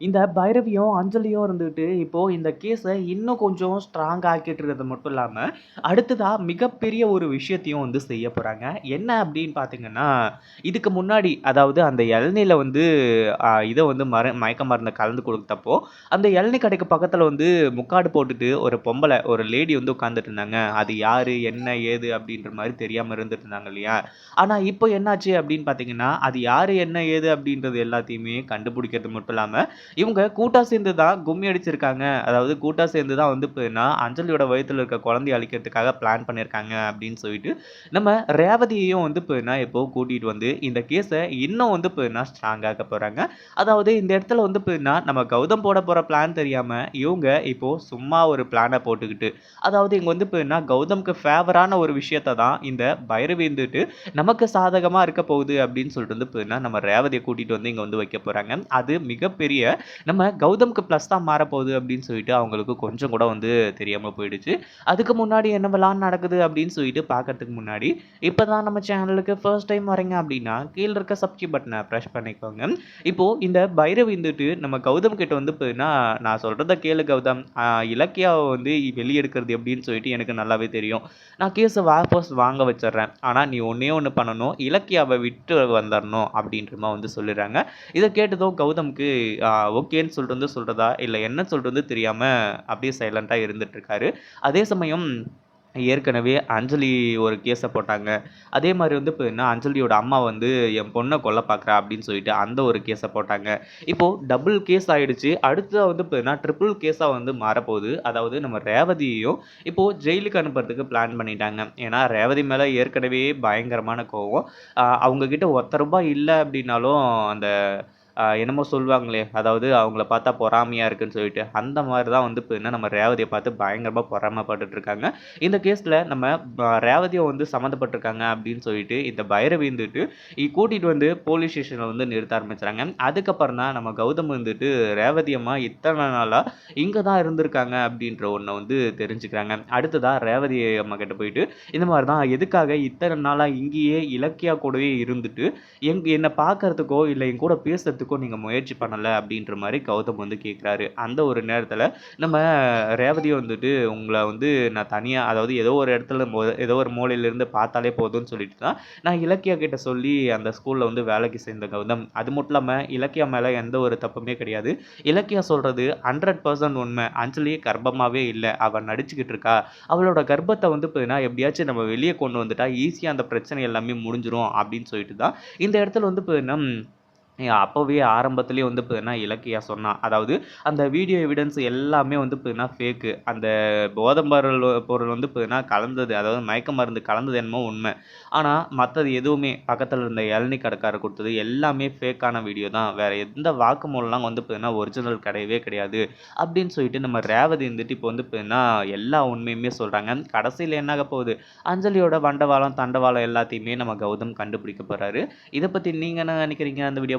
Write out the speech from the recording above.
இந்த பைரவியும், அஞ்சலியும் இருந்துட்டு, இப்போ இந்த கேஸை இன்னும் கொஞ்சம் ஸ்ட்ராங் ஆக்கிட்டு இருக்கிறது மட்டும் இல்லாம, அடுத்ததா மிகப்பெரிய ஒரு விஷயத்தையும் வந்து செய்ய போறாங்க. என்ன அப்படின்னு பார்த்தீங்கன்னா, இதுக்கு முன்னாடி அதாவது அந்த இளநீல வந்து இதை வந்து மர மயக்க மருந்தை கலந்து கொடுத்தப்போ அந்த இளநீ கடைக்கு பக்கத்துல வந்து முக்காடு போட்டுட்டு ஒரு பொம்பளை ஒரு லேடி வந்து உட்கார்ந்துட்டு இருந்தாங்க. அது யாரு? என்ன? ஏது? அப்படின்ற மாதிரி தெரியாம இருந்துட்டு இருந்தாங்க இல்லையா? ஆனா இப்போ என்னாச்சு அப்படின்னு பார்த்தீங்கன்னா, அது யாரு? என்ன? ஏது? அப்படின்றது எல்லாத்தையுமே கண்டுபிடிக்கிறது மட்டும் இல்லாம, இவங்க கூட்டாக சேர்ந்து தான் கும்மி அடிச்சிருக்காங்க. அதாவது கூட்டாக சேர்ந்து தான் வந்து போயின்னா அஞ்சலியோட வயத்தில் இருக்க குழந்தைய அழிக்கிறதுக்காக பிளான் பண்ணியிருக்காங்க அப்படின்னு சொல்லிட்டு, நம்ம ரேவதியையும் வந்து பார்த்தீங்கன்னா, இப்போ கூட்டிகிட்டு வந்து இந்த கேஸை இன்னும் வந்து போயின்னா ஸ்ட்ராங்காக போகிறாங்க அதாவது இந்த இடத்துல வந்து போயின்னா நம்ம கௌதம் போட போகிற பிளான் தெரியாமல் இவங்க இப்போது சும்மா ஒரு பிளானை போட்டுக்கிட்டு, அதாவது இங்கே வந்து போயின்னா கௌதம்க்கு ஃபேவரான ஒரு விஷயத்த தான் இந்த பைரவி இருந்துட்டு, நமக்கு சாதகமாக இருக்க போகுது அப்படின்னு சொல்லிட்டு வந்து போயின்னா நம்ம ரேவதியை கூட்டிகிட்டு வந்து இங்கே வந்து வைக்க போகிறாங்க அது மிகப்பெரிய நம்ம கௌதம்க்கு ப்ளஸ் தான் மாறப்போகுது அப்படின்னு சொல்லிட்டு அவங்களுக்கு கொஞ்சம் கூட வந்து தெரியாமல் போயிடுச்சு. அதுக்கு முன்னாடி என்னவெல்லாம் நடக்குது அப்படின்னு சொல்லிட்டு பார்க்கறதுக்கு முன்னாடி, இப்போ தான் நம்ம சேனலுக்கு ஃபர்ஸ்ட் டைம் வரீங்க அப்படின்னா, கீழே இருக்க சப்ஸ்கிரைப் பட்டனை ப்ரெஷ் பண்ணிக்கோங்க. இப்போ இந்த பைரவி வந்துட்டு நம்ம கௌதம் கிட்ட வந்து பார்த்தீங்கன்னா, "நான் சொல்கிறத கேளு கௌதம். இலக்கியாவை வந்து வெளியெடுக்கிறது அப்படின்னு சொல்லிட்டு எனக்கு நல்லாவே தெரியும். நான் கேஸை வாபஸ் வாங்க வச்சிடுறேன் ஆனால் நீ ஒன்றே ஒன்று பண்ணணும். இலக்கியாவை விட்டு வந்துடணும் அப்படின்ற வந்து சொல்லிடுறாங்க. இதை கேட்டதும் கௌதம்க்கு ஓகேன்னு சொல்லிட்டு வந்து சொல்கிறதா இல்லை என்ன சொல்றதுன்னு தெரியாமல் அப்படியே சைலண்ட்டாக இருந்துகிட்ருக்காரு அதே சமயம் ஏற்கனவே அஞ்சலி ஒரு கேஸை போட்டாங்க. அதே மாதிரி வந்து பார்த்தீங்கன்னா, அஞ்சலியோட அம்மா வந்து என் பொண்ணை கொல்ல பார்க்குறா அப்படின்னு சொல்லிட்டு அந்த ஒரு கேஸை போட்டாங்க. இப்போது டபுள் கேஸ் ஆகிடுச்சு அடுத்ததாக வந்து பார்த்தீங்கன்னா, ட்ரிபிள் கேஸாக வந்து மாறப்போகுது. அதாவது நம்ம ரேவதியையும் இப்போது ஜெயிலுக்கு அனுப்புறதுக்கு பிளான் பண்ணிட்டாங்க. ஏன்னா ரேவதி மேலே ஏற்கனவே பயங்கரமான கோவம். அவங்கக்கிட்ட ஒத்த ரூபாய் இல்லை அப்படின்னாலும் அந்த என்னமோ சொல்லுவாங்களே, அதாவது அவங்கள பார்த்தா பொறாமையாக இருக்குன்னு சொல்லிட்டு, அந்த மாதிரி தான் வந்து பார்த்தீங்கன்னா, நம்ம ரேவதியை பார்த்து பயங்கரமாக பொறாமப்பட்டு இருக்காங்க. இந்த கேஸில் நம்ம ரேவதியை வந்து சம்மந்தப்பட்டிருக்காங்க அப்படின்னு சொல்லிட்டு, இந்த பைரவி இருந்துட்டு கூட்டிகிட்டு வந்து போலீஸ் ஸ்டேஷனில் வந்து நிறுத்த ஆரம்பிச்சுறாங்க. அதுக்கப்புறம் தான் நம்ம கௌதம் வந்துட்டு ரேவதியம்மா அம்மா நாளாக இங்கே தான் இருந்திருக்காங்க அப்படின்ற ஒன்றை வந்து தெரிஞ்சுக்கிறாங்க. அடுத்ததாக ரேவதி அம்மா கிட்ட போயிட்டு, இந்த மாதிரி தான் எதுக்காக இத்தனை நாளாக இங்கேயே இலக்கியா கூடவே இருந்துட்டு, எங் என்னை பார்க்கறதுக்கோ, இல்லை என் கூட பேசுறதுக்கோ நீங்கள் முயற்சி பண்ணலை அப்படின்ற மாதிரி கௌதம் வந்து கேட்குறாரு. அந்த ஒரு நேரத்தில் நம்ம ரேவதி வந்துட்டு, உங்களை வந்து நான் தனியாக அதாவது ஏதோ ஒரு இடத்துல ஏதோ ஒரு மூலையிலேருந்து பார்த்தாலே போதும்னு சொல்லிட்டு தான், நான் இலக்கியா கிட்ட சொல்லி அந்த ஸ்கூலில் வந்து வேலைக்கு சேர்ந்தேன் கௌதம். அது மட்டும் இல்லாமல் இலக்கியா மேலே எந்த ஒரு தப்புமே கிடையாது. இலக்கியா சொல்கிறது ஹண்ட்ரட் பர்சன்ட் உண்மை. அஞ்சலி கர்ப்பமாகவே இல்லை அவள் நடிச்சுக்கிட்டு இருக்கா. அவளோட கர்ப்பத்தை வந்து பார்த்தீங்கன்னா, எப்படியாச்சும் நம்ம வெளியே கொண்டு வந்துட்டா ஈஸியாக அந்த பிரச்சனை எல்லாமே முடிஞ்சிடும் அப்படின்னு சொல்லிட்டு தான் இந்த இடத்துல வந்து பார்த்தீங்கன்னா, அப்போவே ஆரம்பத்துலேயே வந்து பார்த்தீங்கன்னா, இலக்கியா சொன்னான் அதாவது அந்த வீடியோ எவிடன்ஸ் எல்லாமே வந்து பார்த்தீங்கன்னா ஃபேக்கு. அந்த போதம்பொருள் பொருள் வந்து பார்த்தீங்கன்னா கலந்தது, அதாவது மயக்க மருந்து கலந்தது என்னமோ உண்மை. ஆனால் மற்றது எதுவுமே பக்கத்தில் இருந்த இளநி கடைக்காரர் கொடுத்தது எல்லாமே ஃபேக்கான வீடியோ தான். வேறு எந்த வாக்குமூலம்லாம் வந்து பார்த்தீங்கன்னா, ஒரிஜினல் கிடையவே கிடையாது. அப்படின்னு சொல்லிட்டு நம்ம ரேவதி இருந்துட்டு இப்போ வந்து பார்த்தீங்கன்னா, எல்லா உண்மையுமே சொல்கிறாங்க கடைசியில் என்னாக போகுது, அஞ்சலியோட வண்டவாளம், தண்டவாளம் எல்லாத்தையுமே நம்ம கௌதம் கண்டுபிடிக்க போகிறாரு இதை பற்றி நீங்கள் என்ன நினைக்கிறீங்க? அந்த வீடியோ